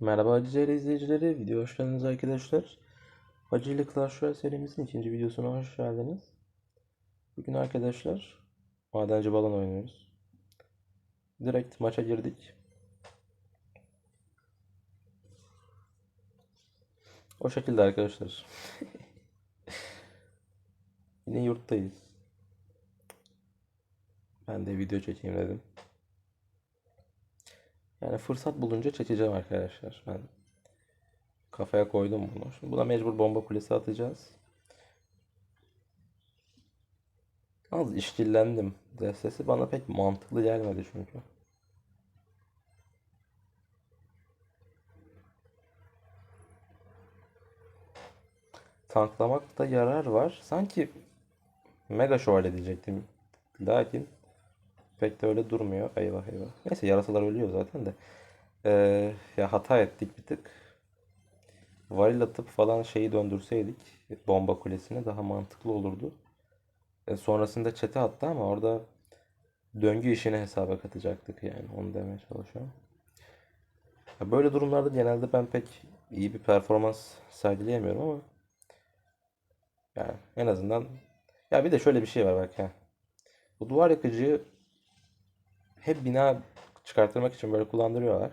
Merhaba Hacı izleyicileri, video hoş geldiniz arkadaşlar. Hacı ile Clash Royale serimizin ikinci videosuna hoş geldiniz. Bugün arkadaşlar madenci balon oynuyoruz. Direkt maça girdik. O şekilde arkadaşlar. Yine yurttayız. Ben de video çekeyim dedim. Yani fırsat bulunca çekeceğim arkadaşlar. Ben kafaya koydum bunu. Şimdi buna mecbur bomba kulesi atacağız. Az işkillendim. Destesi bana pek mantıklı gelmedi çünkü. Tanklamakta yarar var. Sanki mega şövalye diyecektim. Lakin pek de öyle durmuyor. Eyvah eyvah. Neyse yarasalar ölüyor zaten de. Ee, ya hata ettik bir tık. Varil atıp falan şeyi döndürseydik bomba kulesine daha mantıklı olurdu. E, sonrasında çete attı ama orada döngü işini hesaba katacaktık yani onu demeye çalışıyorum. Ya böyle durumlarda genelde ben pek iyi bir performans sergileyemiyorum ama yani en azından ya bir de şöyle bir şey var bak ya. Bu duvar yakıcıyı hep bina çıkartmak için böyle kullandırıyorlar.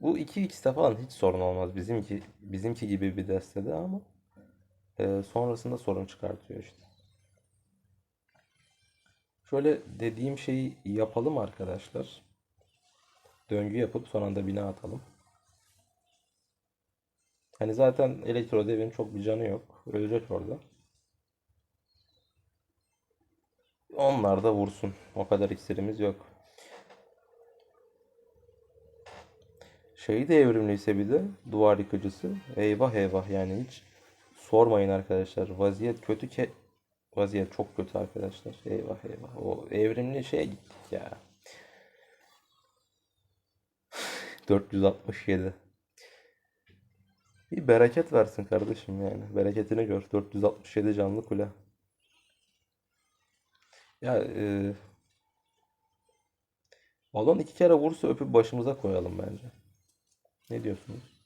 Bu 2x'te falan hiç sorun olmaz bizimki bizimki gibi bir destede ama e, sonrasında sorun çıkartıyor işte. Şöyle dediğim şeyi yapalım arkadaşlar. Döngü yapıp son anda bina atalım. Hani zaten elektro devin çok bir canı yok. Ölecek orada. Onlar da vursun. O kadar iksirimiz yok. Şey de evrimliyse bir de duvar yıkıcısı. Eyvah eyvah yani hiç sormayın arkadaşlar. Vaziyet kötü ke vaziyet çok kötü arkadaşlar. Eyvah eyvah. O evrimli şeye gittik ya. 467. Bir bereket versin kardeşim yani. Bereketini gör. 467 canlı kule. Ya e, balon iki kere vursa öpüp başımıza koyalım bence. Ne diyorsunuz?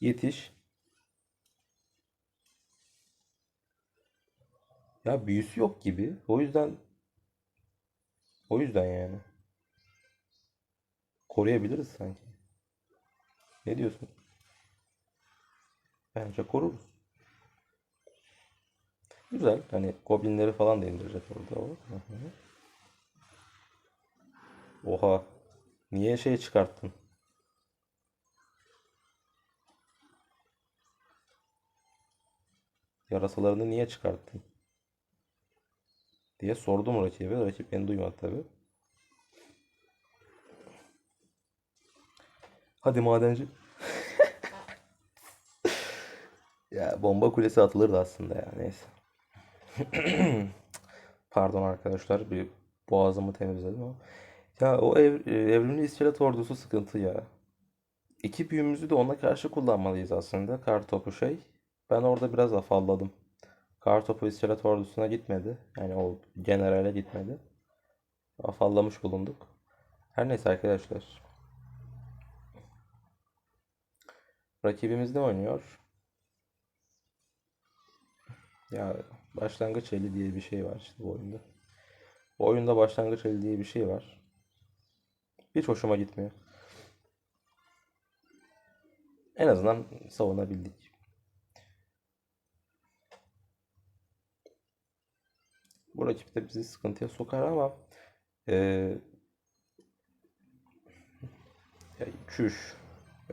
Yetiş. Ya büyüsü yok gibi. O yüzden o yüzden yani. Koruyabiliriz sanki. Ne diyorsun? Bence koruruz. Güzel. Hani goblinleri falan da indireceğiz orada. O. Oha. Niye şey çıkarttın? Yarasalarını niye çıkarttın? Diye sordum rakibe. Rakip beni duymadı tabi. Hadi madenci. Ya bomba kulesi atılırdı aslında ya. Neyse. Pardon arkadaşlar. Bir boğazımı temizledim ama. Ya o ev, evrimli iskelet ordusu sıkıntı ya. İki büyümüzü de ona karşı kullanmalıyız aslında. Kartopu şey. Ben orada biraz afalladım. Kartopu iskelet ordusuna gitmedi. Yani o generale gitmedi. Afallamış bulunduk. Her neyse arkadaşlar. Rakibimiz ne oynuyor? Ya başlangıç eli diye bir şey var işte bu oyunda. Bu oyunda başlangıç eli diye bir şey var. Hiç hoşuma gitmiyor. En azından savunabildik. Bu rakip de bizi sıkıntıya sokar ama eee ya çüş.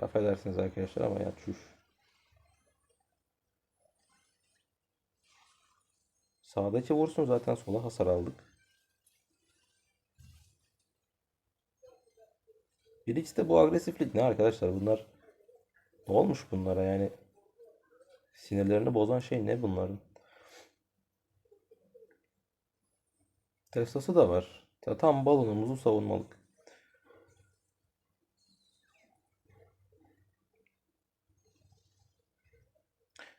Affedersiniz arkadaşlar ama ya çüş. Sağdaki vursun zaten sola hasar aldık. Bir ikisi de bu agresiflik ne arkadaşlar bunlar ne olmuş bunlara yani sinirlerini bozan şey ne bunların? Tesla'sı da var. Ya tam balonumuzu savunmalık.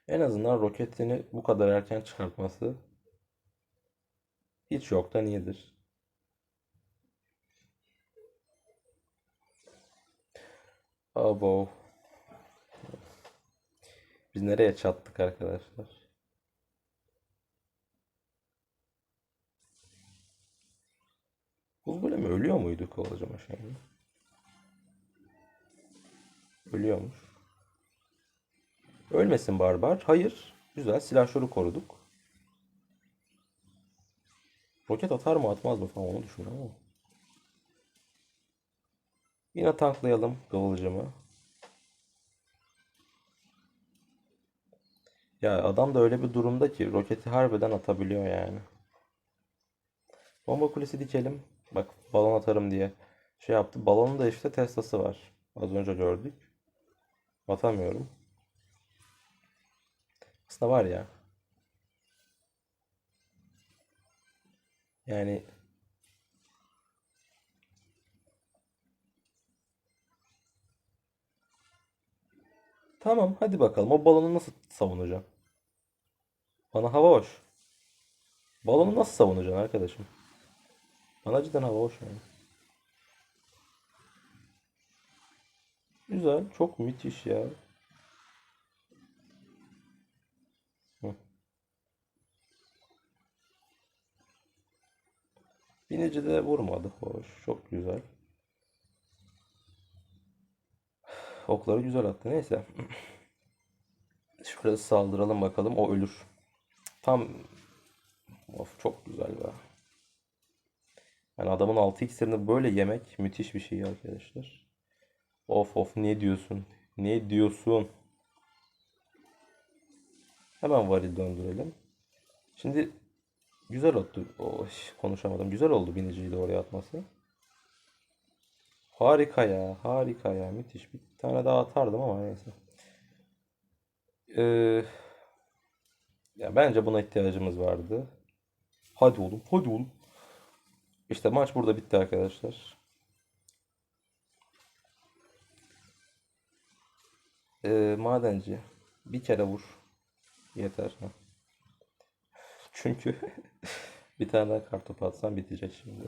En azından roketini bu kadar erken çıkartması hiç yoktan iyidir. Abo. Biz nereye çattık arkadaşlar? Buz böyle mi? Ölüyor muydu kovalacama şeyini? Ölüyormuş. Ölmesin barbar. Hayır. Güzel. Silahşörü koruduk. Roket atar mı atmaz mı falan onu düşünüyorum ama. Yine tanklayalım Kıvılcım'ı. Ya adam da öyle bir durumda ki roketi harbiden atabiliyor yani. Bomba kulesi dikelim. Bak balon atarım diye şey yaptı. Balonun da işte Tesla'sı var. Az önce gördük. Atamıyorum. Aslında var ya. Yani tamam hadi bakalım. O balonu nasıl savunacağım? Bana hava hoş. Balonu nasıl savunacaksın arkadaşım? Bana cidden hava hoş yani. Güzel. Çok müthiş ya. Binici de vurmadı. Hoş. Çok güzel. Okları güzel attı. Neyse. Şöyle saldıralım bakalım. O ölür. Tam of çok güzel be. Yani adamın 6 iksirini böyle yemek müthiş bir şey arkadaşlar. Of of ne diyorsun? Ne diyorsun? Hemen varil döndürelim. Şimdi güzel oldu. Oh, konuşamadım. Güzel oldu biniciyi de oraya atması. Harika ya. Harika ya. Müthiş. Bir tane daha atardım ama neyse. Ee, ya bence buna ihtiyacımız vardı. Hadi oğlum. Hadi oğlum. İşte maç burada bitti arkadaşlar. Ee, madenci. Bir kere vur. Yeter. Ha. Çünkü bir tane daha kartopu atsam bitecek şimdi.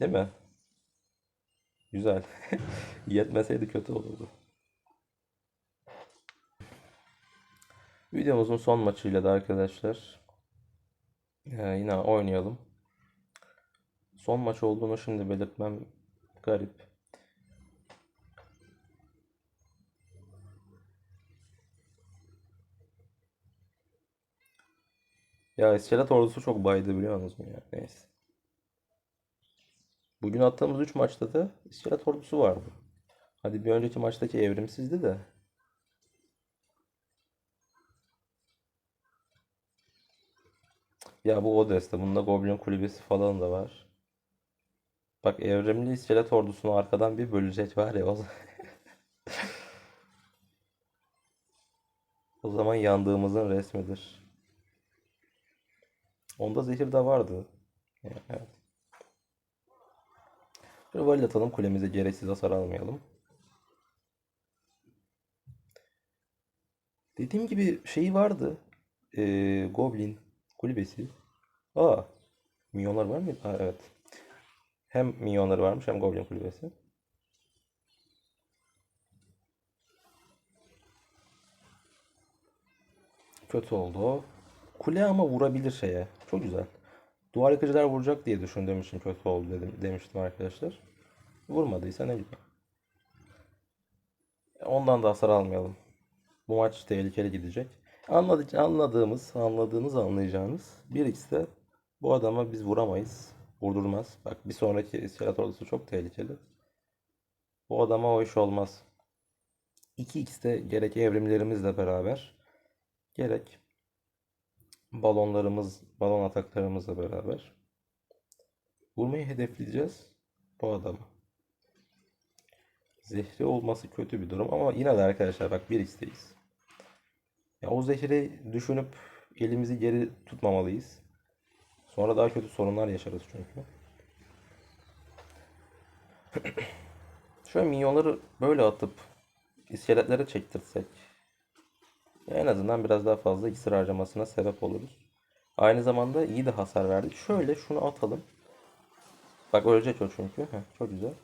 Değil mi? Güzel. Yetmeseydi kötü olurdu. Videomuzun son maçıyla da arkadaşlar ee, yine oynayalım. Son maç olduğunu şimdi belirtmem garip. Ya İskelet ordusu çok baydı biliyor musunuz ya? Neyse. Bugün attığımız 3 maçta da İskelet ordusu vardı. Hadi bir önceki maçtaki evrimsizdi de. Ya bu Odes'te. Bunda Goblin kulübesi falan da var. Bak evrimli iskelet ordusunu arkadan bir bölecek var ya o zaman, o zaman yandığımızın resmidir. Onda zehir de vardı. Evet. Şöyle valid atalım kulemize gereksiz hasar almayalım. Dediğim gibi şey vardı. Ee, Goblin kulübesi. Aa, milyonlar var mı? Aa, evet. Hem minyonları varmış hem Goblin kulübesi. Kötü oldu o. Kule ama vurabilir şeye. Çok güzel. Duvar yıkıcılar vuracak diye düşündüğüm için kötü oldu dedim, demiştim arkadaşlar. Vurmadıysa ne güzel. Ondan da hasar almayalım. Bu maç tehlikeli gidecek. Anladık, anladığımız, anladığınız anlayacağınız bir x'te bu adama biz vuramayız. Vurdurmaz. Bak bir sonraki iskelet ordusu çok tehlikeli. Bu adama o iş olmaz. 2x'te gerek evrimlerimizle beraber gerek balonlarımız, balon ataklarımızla beraber vurmayı hedefleyeceğiz bu adamı. Zehri olması kötü bir durum ama yine de arkadaşlar bak 1x'teyiz. Ya o zehri düşünüp elimizi geri tutmamalıyız. Sonra daha kötü sorunlar yaşarız çünkü. Şöyle minyonları böyle atıp iskeletlere çektirsek en azından biraz daha fazla iksir harcamasına sebep oluruz. Aynı zamanda iyi de hasar verdik. Şöyle şunu atalım. Bak ölecek o çünkü. Heh, çok güzel.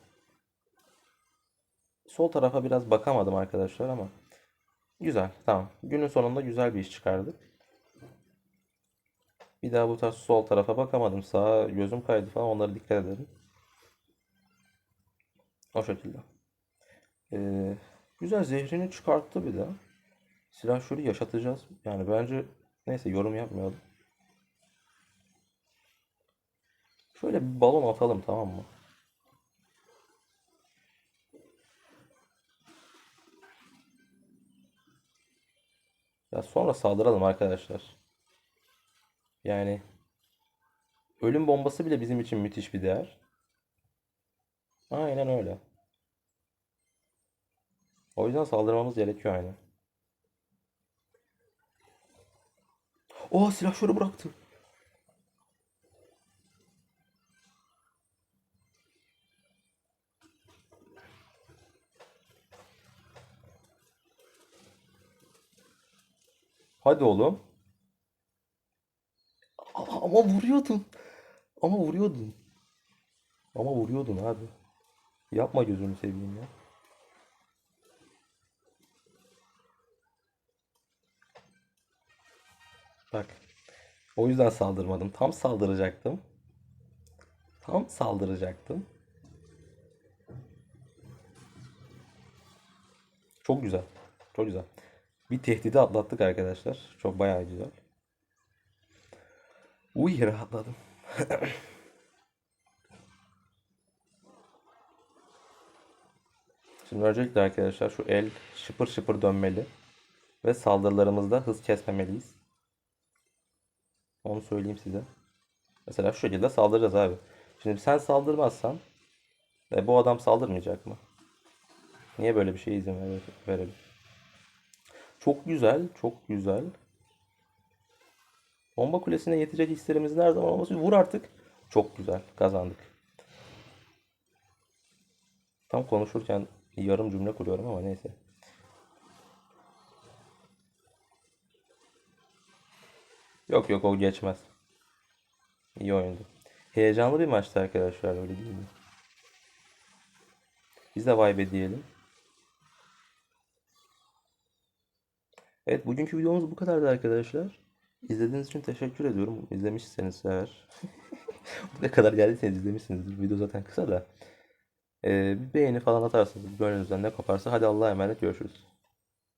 sol tarafa biraz bakamadım arkadaşlar ama güzel. Tamam. Günün sonunda güzel bir iş çıkardık. Bir daha bu tarz sol tarafa bakamadım. Sağa gözüm kaydı falan. Onlara dikkat edelim. O şekilde. Ee, güzel zehrini çıkarttı bir de. Silahşörü yaşatacağız. Yani bence neyse yorum yapmayalım. Şöyle bir balon atalım tamam mı? Ya sonra saldıralım arkadaşlar. Yani ölüm bombası bile bizim için müthiş bir değer. Aynen öyle. O yüzden saldırmamız gerekiyor aynen. Oha silahşörü bıraktı. Hadi oğlum. Ama, ama vuruyordun. Ama vuruyordun. Ama vuruyordun abi. Yapma gözünü seveyim ya. Bak. O yüzden saldırmadım. Tam saldıracaktım. Tam saldıracaktım. Çok güzel. Çok güzel. Bir tehdidi atlattık arkadaşlar. Çok bayağı güzel. Uy rahatladım. Şimdi öncelikle arkadaşlar şu el şıpır şıpır dönmeli. Ve saldırılarımızda hız kesmemeliyiz. Onu söyleyeyim size. Mesela şu şekilde saldıracağız abi. Şimdi sen saldırmazsan e, bu adam saldırmayacak mı? Niye böyle bir şeye izin ver- verelim? Çok güzel, çok güzel. Bomba kulesine yetecek hislerimizin her zaman olması. Vur artık. Çok güzel. Kazandık. Tam konuşurken yarım cümle kuruyorum ama neyse. Yok yok o geçmez. İyi oyundu. Heyecanlı bir maçtı arkadaşlar öyle değil mi? Biz de vay be diyelim. Evet bugünkü videomuz bu kadardı arkadaşlar. İzlediğiniz için teşekkür ediyorum. İzlemişseniz eğer. Buraya kadar geldiyseniz izlemişsinizdir. Video zaten kısa da. Ee, bir beğeni falan atarsanız gönlünüzden ne koparsa. Hadi Allah'a emanet görüşürüz.